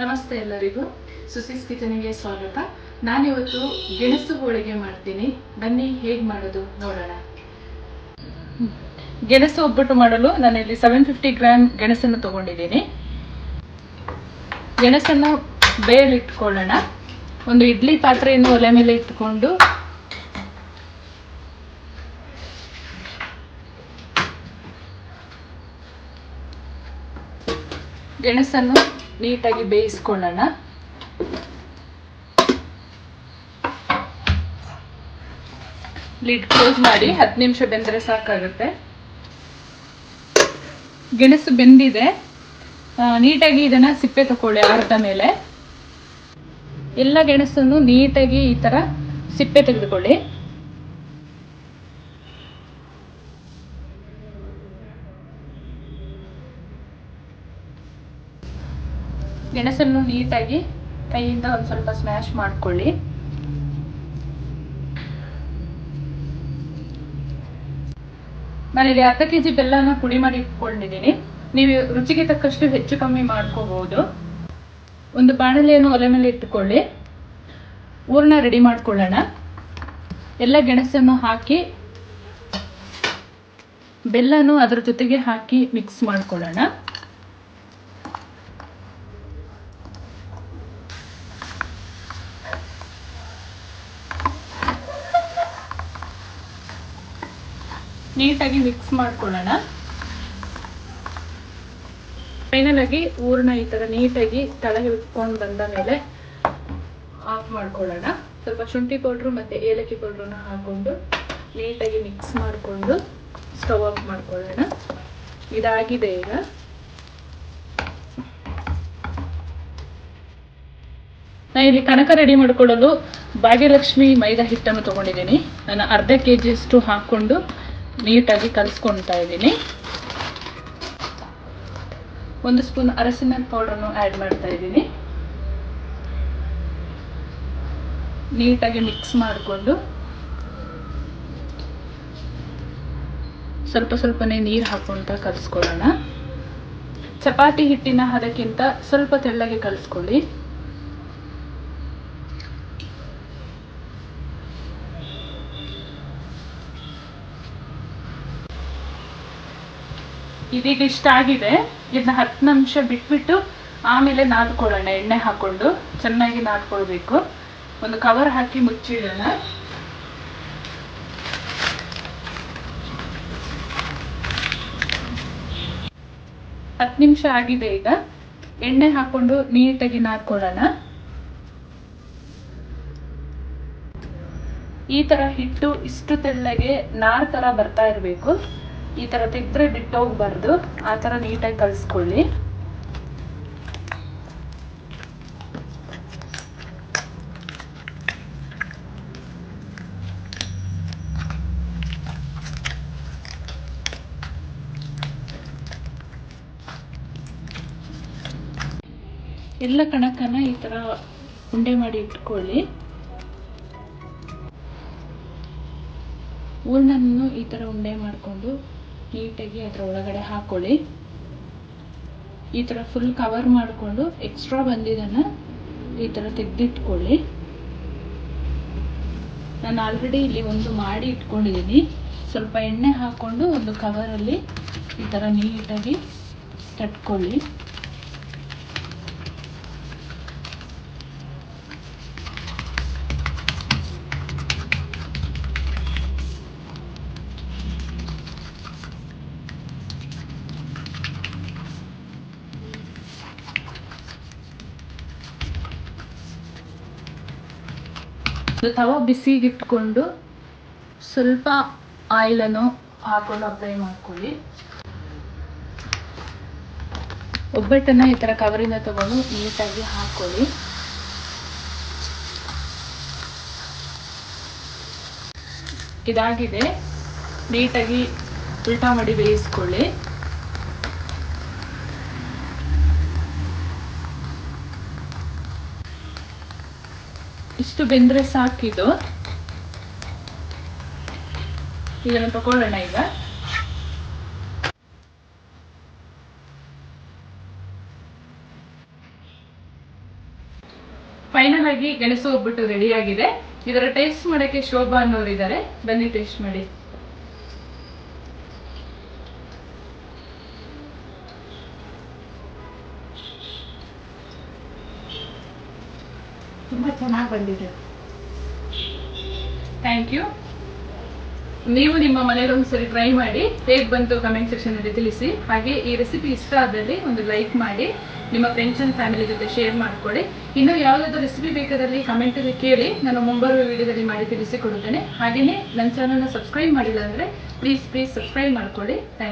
ನಮಸ್ತೆ ಎಲ್ಲರಿಗೂ. ಸುಸಿಸ್ ಕಿಚನಿಗೆ ಸ್ವಾಗತ. ನಾನಿವತ್ತು ಗೆಣಸು ಹೋಳಿಗೆ ಮಾಡ್ತೀನಿ. ಬನ್ನಿ, ಹೇಗೆ ಮಾಡೋದು ನೋಡೋಣ. ಗೆಣಸು ಒಬ್ಬಟ್ಟು ಮಾಡಲು ನಾನಿಲ್ಲಿ ಸೆವೆನ್ ಫಿಫ್ಟಿ ಗ್ರಾಮ್ ಗೆಣಸನ್ನು ತಗೊಂಡಿದ್ದೀನಿ. ಗೆಣಸನ್ನು ಬೇಯಲಿಟ್ಕೊಳ್ಳೋಣ ಒಂದು ಇಡ್ಲಿ ಪಾತ್ರೆಯನ್ನು ಒಲೆ ಮೇಲೆ ಇಟ್ಕೊಂಡು. ಗೆಣಸನ್ನು ನೀಟಾಗಿ ಬೇಯಿಸ್ಕೊಳ್ಳೋಣ. ಲಿಡ್ ಕ್ಲೋಸ್ ಮಾಡಿ, ಹತ್ತು ನಿಮಿಷ ಬೆಂದರೆ ಸಾಕಾಗುತ್ತೆ. ಗೆಣಸು ಬೆಂದಿದೆ. ನೀಟಾಗಿ ಇದನ್ನು ಸಿಪ್ಪೆ ತಗೊಳ್ಳಿ ಅರ್ಧ ಮೇಲೆ. ಎಲ್ಲ ಗೆಣಸನ್ನು ನೀಟಾಗಿ ಈ ಥರ ಸಿಪ್ಪೆ ತೆಗೆದುಕೊಳ್ಳಿ. ಗೆಣಸನ್ನು ನೀಟಾಗಿ ಕೈಯಿಂದ ಒಂದು ಸ್ವಲ್ಪ ಸ್ಮ್ಯಾಶ್ ಮಾಡ್ಕೊಳ್ಳಿ. ನಾನಿಲ್ಲಿ ಅರ್ಧ ಕೆ ಬೆಲ್ಲನ ಪುಡಿ ಮಾಡಿ ಇಟ್ಕೊಂಡಿದ್ದೀನಿ. ನೀವು ರುಚಿಗೆ ತಕ್ಕಷ್ಟು ಹೆಚ್ಚು ಕಮ್ಮಿ ಮಾಡ್ಕೋಬಹುದು. ಒಂದು ಬಾಣಲೆಯನ್ನು ಒಲೆ ಮೇಲೆ ಇಟ್ಟುಕೊಳ್ಳಿ. ಹೂರ್ಣ ರೆಡಿ ಮಾಡ್ಕೊಳ್ಳೋಣ. ಎಲ್ಲ ಗೆಣಸನ್ನು ಹಾಕಿ, ಬೆಲ್ಲನೂ ಅದರ ಜೊತೆಗೆ ಹಾಕಿ ಮಿಕ್ಸ್ ಮಾಡ್ಕೊಳ್ಳೋಣ. ನೀಟಾಗಿ ಮಿಕ್ಸ್ ಮಾಡ್ಕೊಳ್ಳೋಣ. ಫೈನಲ್ ಆಗಿ ಹೂರ್ಣ ಈ ತರ ನೀಟಾಗಿ ತಳಗೆ ಇಟ್ಕೊಂಡು ಬಂದ ಮೇಲೆ ಆಫ್ ಮಾಡ್ಕೊಳ್ಳೋಣ. ಸ್ವಲ್ಪ ಶುಂಠಿ ಪೌಡ್ರು ಮತ್ತೆ ಏಲಕ್ಕಿ ಪೌಡ್ರನ್ನ ಹಾಕೊಂಡು ನೀಟಾಗಿ ಮಿಕ್ಸ್ ಮಾಡಿಕೊಂಡು ಸ್ಟವ್ ಆಫ್ ಮಾಡ್ಕೊಳ್ಳೋಣ. ಇದಾಗಿದೆ ಈಗ. ನಾನು ಇಲ್ಲಿ ಕನಕ ರೆಡಿ ಮಾಡ್ಕೊಳ್ಳಲು ಭಾಗ್ಯಲಕ್ಷ್ಮಿ ಮೈದಾ ಹಿಟ್ಟನ್ನು ತಗೊಂಡಿದ್ದೀನಿ. ನಾನು ಅರ್ಧ ಕೆ ಜಿಯಷ್ಟು ಹಾಕ್ಕೊಂಡು ನೀಟಾಗಿ ಕಲಿಸ್ಕೊಳ್ತಾ ಇದ್ದೀನಿ. ಒಂದು ಸ್ಪೂನ್ ಅರಸಿನ ಪೌಡ್ರನ್ನು ಆ್ಯಡ್ ಮಾಡ್ತಾ ಇದ್ದೀನಿ. ನೀಟಾಗಿ ಮಿಕ್ಸ್ ಮಾಡಿಕೊಂಡು ಸ್ವಲ್ಪ ಸ್ವಲ್ಪನೇ ನೀರು ಹಾಕೊಂತ ಕಲಿಸ್ಕೊಳ್ಳೋಣ. ಚಪಾತಿ ಹಿಟ್ಟಿನ ಹದಕ್ಕಿಂತ ಸ್ವಲ್ಪ ತೆಳ್ಳಗೆ ಕಲಿಸ್ಕೊಳ್ಳಿ. ಇದೀಗ ಇಷ್ಟ ಆಗಿದೆ. ಇದನ್ನ ಹತ್ತು ನಿಮಿಷ ಬಿಟ್ಬಿಟ್ಟು ಆಮೇಲೆ ನಾದ್ಕೊಳ್ಳೋಣ, ಎಣ್ಣೆ ಹಾಕೊಂಡು ಚೆನ್ನಾಗಿ ನಾದ್ಕೊಳ್ಬೇಕು. ಒಂದು ಕವರ್ ಹಾಕಿ ಮುಚ್ಚಿಡೋಣ. ಹತ್ತು ನಿಮಿಷ ಆಗಿದೆ ಈಗ. ಎಣ್ಣೆ ಹಾಕೊಂಡು ನೀಟಾಗಿ ನಾದ್ಕೊಳ್ಳೋಣ. ಈ ತರ ಹಿಟ್ಟು ಇಷ್ಟು ತೆಳ್ಳಗೆ ನಾರ್ ತರ ಬರ್ತಾ ಇರಬೇಕು. ಈ ತರ ತೆಗೆದ್ರೆ ಬಿಟ್ಟೋಗ್ಬಾರ್ದು ಆ ತರ ನೀಟಾಗಿ ಕಲಿಸ್ಕೊಳ್ಳಿ. ಎಲ್ಲ ಕಣಕನ ಈ ತರ ಉಂಡೆ ಮಾಡಿ ಇಟ್ಕೊಳ್ಳಿ. ಹೂರ್ಣನ್ನು ಈ ಥರ ಉಂಡೆ ಮಾಡಿಕೊಂಡು ನೀಟಾಗಿ ಅದರ ಒಳಗಡೆ ಹಾಕೊಳ್ಳಿ. ಈ ಥರ ಫುಲ್ ಕವರ್ ಮಾಡಿಕೊಂಡು ಎಕ್ಸ್ಟ್ರಾ ಬಂದಿದ್ದನ್ನು ಈ ಥರ ತೆಗೆದಿಟ್ಕೊಳ್ಳಿ. ನಾನು ಆಲ್ರೆಡಿ ಇಲ್ಲಿ ಒಂದು ಮಾಡಿ ಇಟ್ಕೊಂಡಿದ್ದೀನಿ ಸ್ವಲ್ಪ ಎಣ್ಣೆ ಹಾಕ್ಕೊಂಡು ಒಂದು ಕವರಲ್ಲಿ ಈ ಥರ ನೀಟಾಗಿ ತಟ್ಕೊಳ್ಳಿ. ತವ ಬಿಸಿಗಿಟ್ಕೊಂಡು ಸ್ವಲ್ಪ ಆಯಿಲನ್ನು ಹಾಕೊಂಡು ಅಪ್ಲೈ ಮಾಡ್ಕೊಳ್ಳಿ. ಒಬ್ಬಟ್ಟನ್ನು ಈ ಥರ ಕವರಿಂದ ತಗೊಂಡು ನೀಟಾಗಿ ಹಾಕೊಳ್ಳಿ. ಇದಾಗಿದೆ. ನೀಟಾಗಿ ಉಲ್ಟಾ ಮಾಡಿ ಬೇಯಿಸ್ಕೊಳ್ಳಿ. ಇಷ್ಟು ಬೆಂದ್ರೆ ಸಾಕಿದು ಇದನ್ನು ತಗೊಳ್ಳೋಣ ಈಗ. ಫೈನಲ್ ಆಗಿ ಗೆಣಸು ಒಬ್ಬಟ್ಟು ರೆಡಿ ಆಗಿದೆ. ಇದರ ಟೇಸ್ಟ್ ಮಾಡಕ್ಕೆ ಶೋಭಾ ಅನ್ನೋರಿದ್ದಾರೆ. ಬನ್ನಿ ಟೇಸ್ಟ್ ಮಾಡಿ. ತುಂಬಾ ಚೆನ್ನಾಗಿ ಬಂದಿದೆ. ಥ್ಯಾಂಕ್ ಯು ನೀವು ನಿಮ್ಮ ಮನೆಯಲ್ಲಿ ಒಂದ್ಸರಿ ಟ್ರೈ ಮಾಡಿ, ಹೇಗೆ ಬಂತು ಕಮೆಂಟ್ ಸೆಕ್ಷನ್ ಅಲ್ಲಿ ತಿಳಿಸಿ. ಹಾಗೆ ಈ ರೆಸಿಪಿ ಇಷ್ಟ ಆದಲ್ಲಿ ಒಂದು ಲೈಕ್ ಮಾಡಿ, ನಿಮ್ಮ ಫ್ರೆಂಡ್ಸ್ ಅಂಡ್ ಫ್ಯಾಮಿಲಿ ಜೊತೆ ಶೇರ್ ಮಾಡ್ಕೊಡಿ ಇನ್ನು ಯಾವುದಾದ್ರು ರೆಸಿಪಿ ಬೇಕಾದಲ್ಲಿ ಕಮೆಂಟಲ್ಲಿ ಕೇಳಿ, ನಾನು ಮುಂಬರುವ ವಿಡಿಯೋದಲ್ಲಿ ಮಾಡಿ ತಿಳಿಸಿಕೊಡುತ್ತೇನೆ. ಹಾಗೆಯೇ ನನ್ನ ಚಾನಲ್ನ ಸಬ್ಸ್ಕ್ರೈಬ್ ಮಾಡಿಲ್ಲ ಅಂದರೆ ಪ್ಲೀಸ್ ಪ್ಲೀಸ್ ಸಬ್ಸ್ಕ್ರೈಬ್ ಮಾಡ್ಕೊಳ್ಳಿ. ಥ್ಯಾಂಕ್